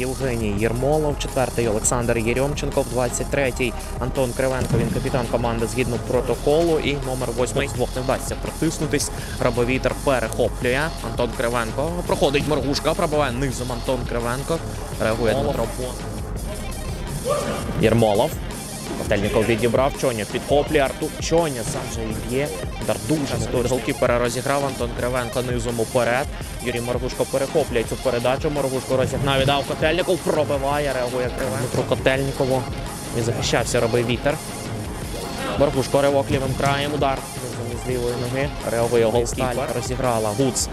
Євгеній Єрмолов, четвертий Олександр Єрьомченков, 23-й Антон Кривенко. Він капітан команди згідно протоколу. І номер восьмий з двох не вдасться протиснутись. Рабовітер перехоплює. Антон Кривенко проходить моргушка, пробиває низом Антон Кривенко. Реагує Дмитро Бон. Єрмолов. Котельников відібрав Чоня, підхоплює Артур Чоня, сам же і б'є. Удар дуже здорово. Голкіпера розіграв Антон Кривенко низом уперед. Юрій Моргушко перехоплює цю передачу. Моргушко розігнав, віддав Котельников, пробиває, реагує Кривенко. Дмитро Котельникову. Він захищався, робив вітер. Моргушко ривок лівим краєм, удар із лівої ноги. Реагує голкіпер. Розіграла Гуц.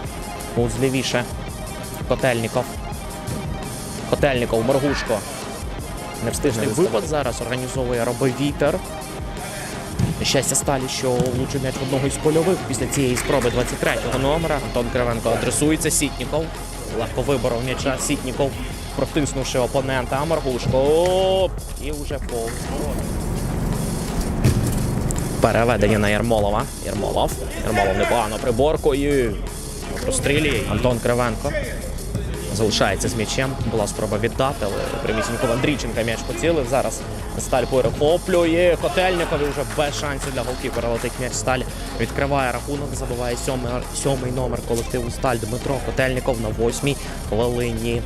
Гуц лівіше. Котельников. Котельников, Моргушко. Не встигне випад зараз. Організовує роби вітер. Щастя сталі, що влучив м'яч в одного із польових після цієї спроби 23-го номера. Антон Кривенко адресується. Сітніков. Легко виборов м'яча. Сітніков, протиснувши опонента. Маргушко. І вже повз. Переведення на Ярмолова. Ярмолов. Ярмолов непогано приборкою. Прострілює. Антон Кривенко. Залишається з м'ячем. Була спроба віддати, але примісінько Андрійченка м'яч поцілив. Зараз сталь перехоплює. Котельникові вже без шансів для голкіпера летить м'яч. Сталь відкриває рахунок, забиває сьомий, сьомий номер колективу Сталь Дмитро Котельников на восьмій хвилині.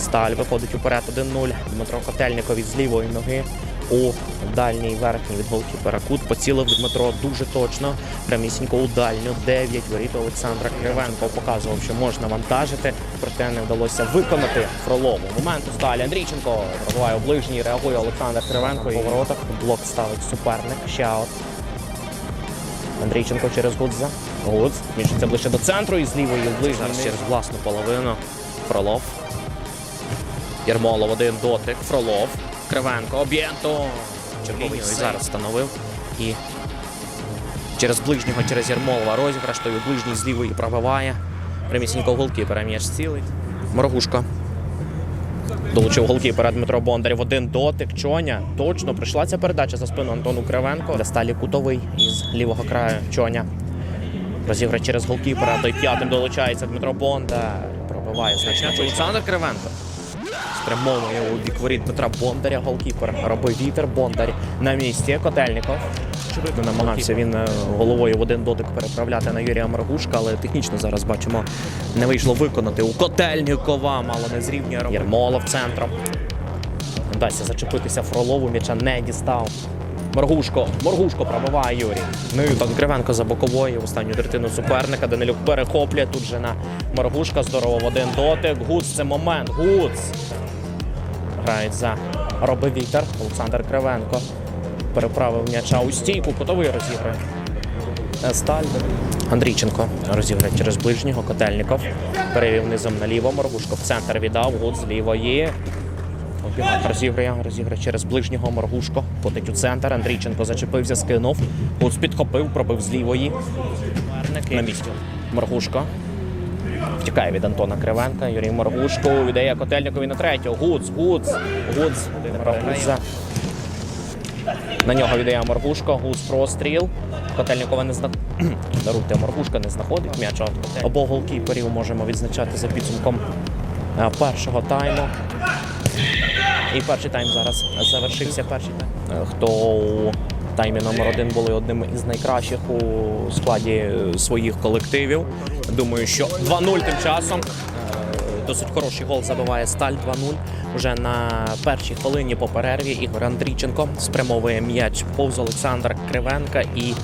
Сталь виходить уперед 1-0. Дмитро Котельников із лівої ноги у дальній верхній від голкіпера кут поцілив Дмитро дуже точно. Прямісінько у дальню 9 воріт Олександра Кривенко показував, що можна вантажити, проте не вдалося виконати Фролову. Момент у сталі Андрійченко пробиває у ближній, реагує Олександр Кривенко. І в воротах блок ставить суперник. Ще от. Андрійченко через Гудза. Гудз міжиться ближче до центру і з лівої в через власну половину. Фролов. Єрмолов один дотик. Фролов. Кривенко. Об'єнто. Черговий зараз встановив. І через ближнього, через Єрмолова розіграш, той ближній з лівої пробиває. Прямісінько голкіпера м'яч цілить. Моргушко. Долучив голкіпера Дмитро Бондарів. Один дотик. Чоня. Точно прийшла ця передача за спину Антону Кривенко. Для сталі кутовий із лівого краю Чоня. Розіграє через голкіпера. Той п'ятим долучається Дмитро Бондар. Пробиває значно. Олександр Кривенко. Спрямовує у бік воріт Дмитра Бондаря, голкіпер. Робив вітер Бондар на місці. Котельников. Не намагався він е, головою в один дотик переправляти на Юрія Маргушка, але технічно зараз бачимо, не вийшло виконати у Котельникова. Мало не зрівнює Єрмолов центром. Вдасться зачепитися Фролову, м'яча не дістав. Моргушко, Моргушко пробиває Юрій. Ну і так Кривенко за боковою останню третину суперника. Данилюк перехоплює тут же на Моргушка. Здорово в один дотик. Гуц це момент. Гуц. Грають за роби вітер. Олександр Кривенко переправив м'яча у стійку. Кутовий розіграє. Сталь. Андрійченко розіграє через ближнього. Котельников перевів низом наліво. Моргушко в центр віддав. Гуц з лівої. Розіграє, розіграє через ближнього Моргушко. Потить у центр. Андрійченко зачепився, скинув. Гуц підхопив, пробив з лівої. На місці. Моргушко. Втікає від Антона Кривенка. Юрій Моргушко віддає Котельникові на третього. Гуц, Гуц, Гуц. Рагуза. На нього віддає Моргушко. Гуц простріл. Котельникова не зна... Даруйте, Моргушка не знаходить м'яч. От Обох голкіперів можемо відзначати за підсумком е, першого тайму. І перший тайм зараз завершився. Перший тайм. Хто таймі номер один були одним із найкращих у складі е, своїх колективів. Думаю, що 2-0 тим часом. Е, Досить хороший гол забиває сталь 2-0. Уже на першій хвилині по перерві Ігор Андрійченко спрямовує м'яч повз Олександра Кривенка і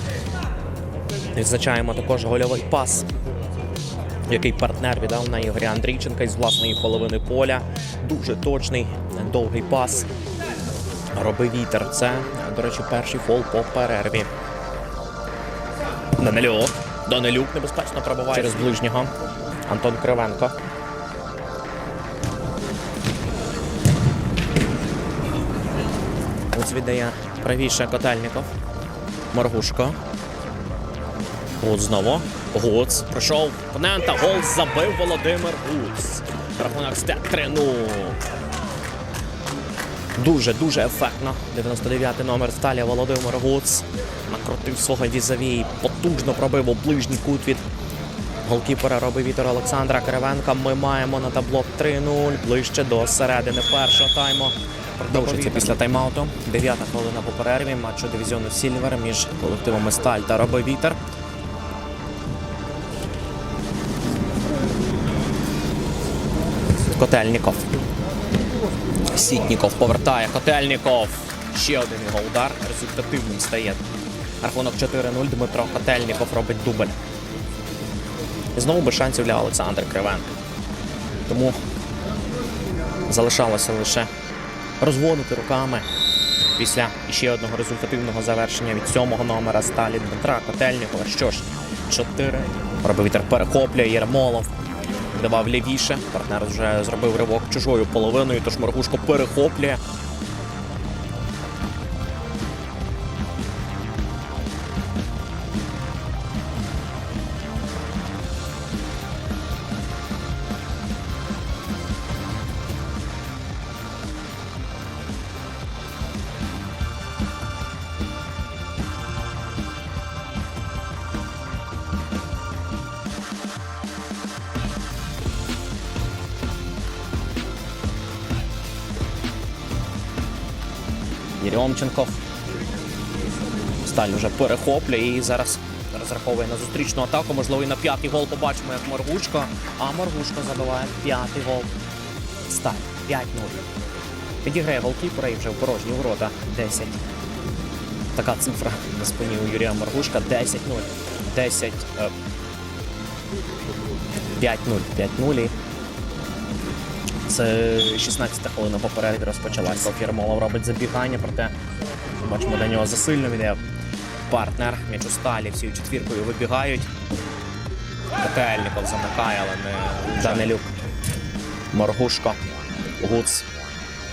відзначаємо також гольовий пас який партнер віддав на Ігоря Андрійченка із власної половини поля. Дуже точний, довгий пас. Роби вітер. Це, до речі, перший фол по перерві. Данилюк. Данилюк небезпечно пробиває через ближнього. Антон Кривенко. Ось віддає правіше Котельников. Моргушко. Гуц знову. Гуц пройшов опонента. Гол забив Володимир Гуц. Рахунок стет 3-0. Дуже дуже ефектно. 99-й номер сталі Володимир Гуц. Накрутив свого візаві. і Потужно пробив у ближній кут від голкіпера робить Вітер Олександра Кривенка. Ми маємо на табло 3-0 ближче до середини першого тайму. Продовжується після тайм-ауту. Дев'ята хвилина по перерві матчу дивізіону Сільвер між колективами Сталь та Роби Вітер. Котельніков. Сітніков повертає. Котельніков. Ще один його удар. Результативним стає. Рахунок 4-0. Дмитро Котельніков робить дубль. І знову без шансів для Олександра Кривенка. Тому залишалося лише розводити руками після ще одного результативного завершення від сьомого номера сталі Дмитра Котельнікова. Що ж, 4. Робив вітер перехоплює Єрмолов. Давав лівіше. Партнер вже зробив ривок чужою половиною, тож Моргушко перехоплює. Єрьомченков. Сталь вже перехоплює і зараз розраховує на зустрічну атаку. Можливо, і на п'ятий гол побачимо, як Моргушко. А Моргушко забиває п'ятий гол. Сталь 5-0. Підіграє голкіпера і вже в порожні ворота 10. Така цифра на спині у Юрія Моргушка 10-0. 10. е, 5-0. 5-0. Це 16 хвилина по перерві розпочалася. Фірмолов робить забігання, проте бачимо до нього засильно йде партнер. М'яч у сталі всією четвіркою вибігають. Котельников замикає, але не Данилюк. Моргушко. Гуц.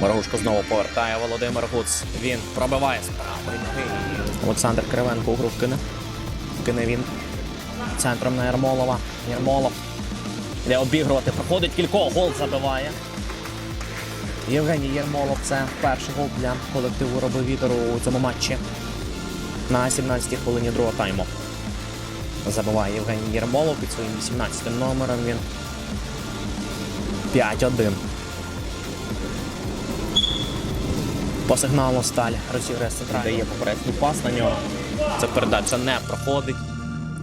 Моргушко знову повертає Володимир Гуц. Він пробиває справа. Олександр Кривенко у гру вкине. Вкине він центром на Ярмолова. Ярмолов. Де обігрувати, проходить кількох, гол забиває. Євгеній Єрмолов це перший гол для колективу Роби Вітеру у цьому матчі. На 17-й хвилині другого тайму. Забиває Євгеній Єрмолов під своїм 18 номером. Він 5-1. По сигналу сталь розіграє центральний. Дає попередній пас на нього. Це передача не проходить.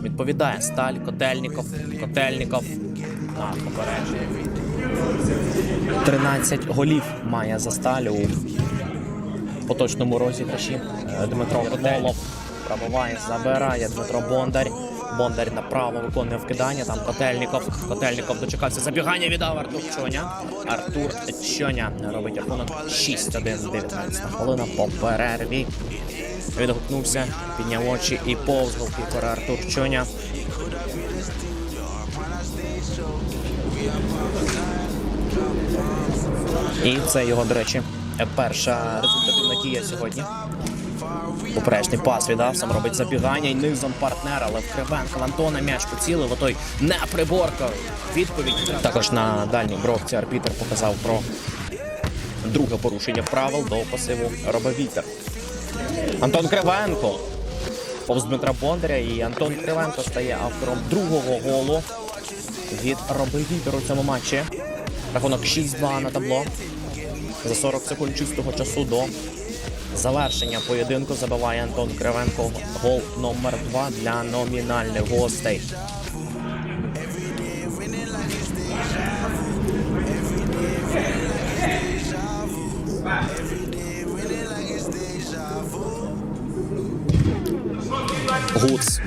Відповідає Сталь, Котельніков, Котельніков. А, попередження. 13 голів має за сталь у поточному розіграші. Е, Дмитро Котельніков пробиває, забирає Дмитро Бондар. Бондар направо виконує вкидання. Там Котельніков. Котельніков дочекався забігання. Віддав Артур Чоня. Артур Чоня робить рахунок 6-1, 19 хвилина по перерві. Відгукнувся, підняв очі і повз голкіпера Артур Чоня. І це його, до речі, перша результативна дія сьогодні. Поперечний пас віддав, сам робить забігання і низом партнера, але Кривенко Антона м'яч поцілив, а той не приборкав. Відповідь також на дальній бровці арбітр показав про друге порушення правил до посиву Робовітер. Антон Кривенко повз Дмитра Бондаря, і Антон Кривенко стає автором другого голу від Робовітеру у цьому матчі. Рахунок 6-2 на табло. За 40 секунд чистого часу до завершення поєдинку забиває Антон Кривенко гол номер 2 для номінальних гостей. Гуц.